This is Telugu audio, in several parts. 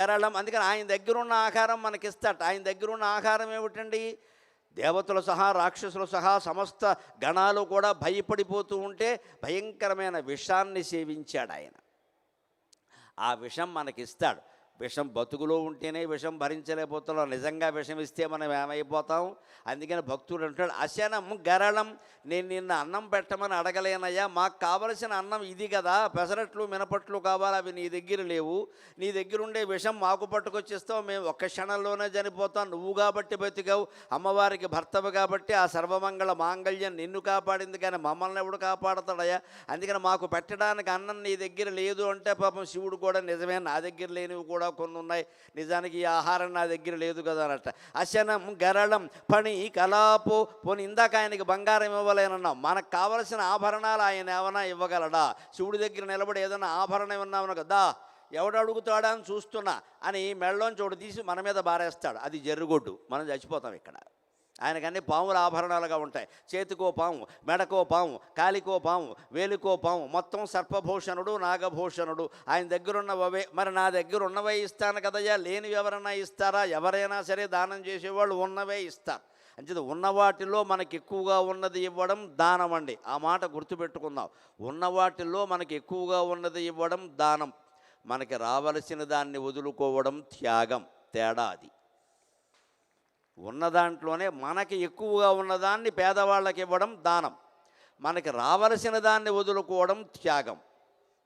కేరళం అందుకని ఆయన దగ్గర ఉన్న ఆహారం మనకిస్తాడు. ఆయన దగ్గర ఉన్న ఆహారం ఏమిటండి? దేవతలు సహా రాక్షసులు సహా సమస్త గణాలు కూడా భయపడిపోతూ ఉంటే భయంకరమైన విషాన్ని సేవించాడు ఆయన. ఆ విషం మనకిస్తాడు. విషం బతుకులో ఉంటేనే విషం భరించలేకపోతున్నాం. నిజంగా విషం ఇస్తే మనం ఏమైపోతాం? అందుకని భక్తుడు అంటాడు అశనం గరళం నేను నిన్న అన్నం పెట్టమని అడగలేనయ్యా. మాకు కావలసిన అన్నం ఇది కదా. పెసరట్లు మినపట్లు కావాలి. అవి నీ దగ్గర లేవు. నీ దగ్గర ఉండే విషం మాకు పట్టుకొచ్చిస్తావు. మేము ఒక్క క్షణంలోనే చనిపోతాం. నువ్వు కాబట్టి బతికావు. అమ్మవారికి భర్తవు కాబట్టి ఆ సర్వమంగళ మాంగళ్యం నిన్ను కాపాడింది కానీ మమ్మల్ని ఎవడు కాపాడతాడయ్యా? అందుకని మాకు పెట్టడానికి అన్నం నీ దగ్గర లేదు అంటే పాపం శివుడు కూడా నిజమే. నా దగ్గర లేనివి కూడా కొన్ని ఉన్నాయి నిజానికి ఈ ఆహారం నా దగ్గర లేదు కదా అన్నట్ట. అశనం గరళం పని కలాపు పోనీ ఇందాక ఆయనకి బంగారం ఇవ్వలేనన్నాం మనకు కావలసిన ఆభరణాలు ఆయన ఏమైనా ఇవ్వగలడా? శివుడి దగ్గర నిలబడి ఏదైనా ఆభరణం ఏమన్నా కదా. ఎవడు అడుగుతాడా అని చూస్తున్నా. అని మెళ్ళలోంచి ఒకటి తీసి మన మీద బారేస్తాడు. అది జర్రుగొడ్డు మనం చచ్చిపోతాం ఇక్కడ. ఆయనకన్నీ పాముల ఆభరణాలుగా ఉంటాయి. చేతికో పాము మెడకో పాము కాలికో పాము వేలికో పాము మొత్తం సర్పభూషణుడు నాగభూషణుడు. ఆయన దగ్గరున్నవే మరి నా దగ్గర ఉన్నవే ఇస్తాను కదయ్యా. లేనివి ఎవరైనా ఇస్తారా? ఎవరైనా సరే దానం చేసేవాళ్ళు ఉన్నవే ఇస్తారు. అంచేది ఉన్న వాటిలో మనకి ఎక్కువగా ఉన్నది ఇవ్వడం దానం అండి. ఆ మాట గుర్తుపెట్టుకుందాం. ఉన్న వాటిల్లో మనకి ఎక్కువగా ఉన్నది ఇవ్వడం దానం. మనకి రావలసిన దాన్ని వదులుకోవడం త్యాగం తేడా అది. ఉన్న దాంట్లోనే మనకి ఎక్కువగా ఉన్నదాన్ని పేదవాళ్ళకి ఇవ్వడం దానం. మనకి రావలసిన దాన్ని వదులుకోవడం త్యాగం.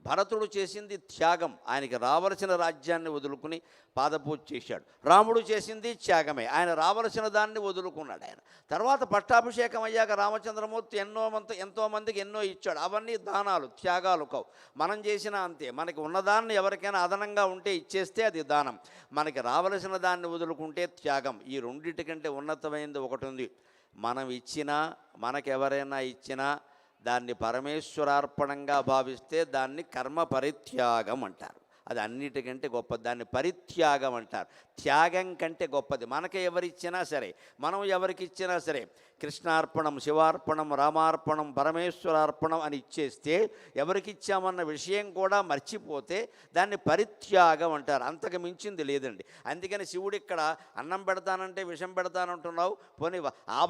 భరతుడు చేసింది త్యాగం. ఆయనకి రావలసిన రాజ్యాన్ని వదులుకుని పాదపూజ చేశాడు. రాముడు చేసింది త్యాగమే. ఆయన రావలసిన దాన్ని వదులుకున్నాడు ఆయన. తర్వాత పట్టాభిషేకం అయ్యాక రామచంద్రమూర్తి ఎన్నో మంది ఎంతో మందికి ఎన్నో ఇచ్చాడు. అవన్నీ దానాలు త్యాగాలు కావు. మనం చేసిన అంతే. మనకి ఉన్నదాన్ని ఎవరికైనా అదనంగా ఉంటే ఇచ్చేస్తే అది దానం. మనకి రావలసిన దాన్ని వదులుకుంటే త్యాగం. ఈ రెండింటికంటే ఉన్నతమైనది ఒకటి ఉంది. మనం ఇచ్చినా మనకెవరైనా ఇచ్చినా దాన్ని పరమేశ్వరార్పణంగా భావిస్తే దాన్ని కర్మ పరిత్యాగం అంటారు. అది అన్నిటికంటే గొప్పది. దాన్ని పరిత్యాగం అంటారు. త్యాగం కంటే గొప్పది. మనకి ఎవరిచ్చినా సరే మనం ఎవరికిచ్చినా సరే కృష్ణార్పణం శివార్పణం రామార్పణం పరమేశ్వరార్పణం అని ఇచ్చేస్తే ఎవరికిచ్చామన్న విషయం కూడా మర్చిపోతే దాన్ని పరిత్యాగం అంటారు. అంతకు మించింది లేదండి. అందుకని శివుడు ఇక్కడ అన్నం పెడతానంటే విషం పెడతానంటున్నావు పోనీ ఆ